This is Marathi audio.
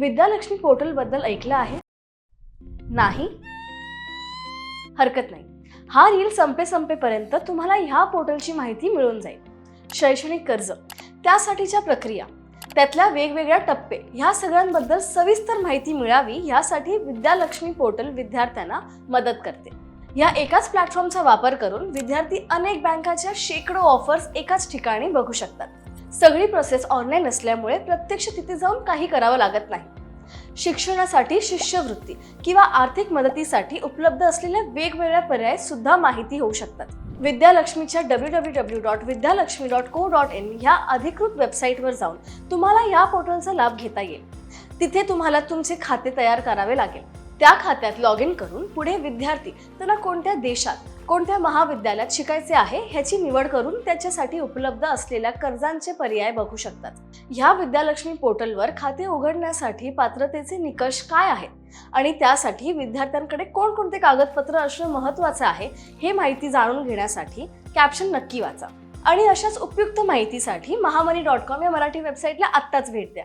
विद्यालक्ष्मी पोर्टलबद्दल ऐकलं आहे? नाही? हरकत नाही. हा रील संपे संपेपर्यंत तुम्हाला ह्या पोर्टलची माहिती मिळून जाईल. शैक्षणिक कर्ज त्यासाठीच्या प्रक्रिया त्यातल्या वेगवेगळ्या टप्पे ह्या सगळ्यांबद्दल सविस्तर माहिती मिळावी यासाठी विद्यालक्ष्मी पोर्टल विद्यार्थ्यांना मदत करते. या एकाच प्लॅटफॉर्मचा वापर करून विद्यार्थी अनेक बँकाच्या शेकडो ऑफर्स एकाच ठिकाणी बघू शकतात. सगळी प्रोसेस ऑनलाईन असल्यामुळे प्रत्यक्ष तिथे जाऊन काही करावं लागत नाही. शिक्षणासाठी शिष्यवृत्ती किंवा आर्थिक मदतीसाठी उपलब्ध असलेल्या वेगवेगळ्या पर्याय सुद्धा माहिती होऊ शकतात. विद्यालक्ष्मीच्या W W W dot Vidyalakshmi dot co dot in ह्या अधिकृत वेबसाईटवर जाऊन तुम्हाला या पोर्टलचा लाभ घेता येईल. तिथे तुम्हाला तुमचे खाते तयार करावे लागेल. त्या खात्यात लॉग इन करून पुढे विद्यार्थी त्यांना कोणत्या देशात कोणत्या महाविद्यालयात शिकायचे आहे ह्याची निवड करून त्याच्यासाठी उपलब्ध असलेल्या कर्जांचे पर्याय बघू शकतात. ह्या विद्यालक्ष्मी पोर्टलवर खाते उघडण्यासाठी पात्रतेचे निकष काय आहेत? आणि त्यासाठी विद्यार्थ्यांकडे कोणकोणते कागदपत्र असणं महत्त्वाचं आहे हे माहिती जाणून घेण्यासाठी कॅप्शन नक्की वाचा. आणि अशाच उपयुक्त माहितीसाठी महामनी डॉट कॉम या मराठी वेबसाईटला आत्ताच भेट द्या.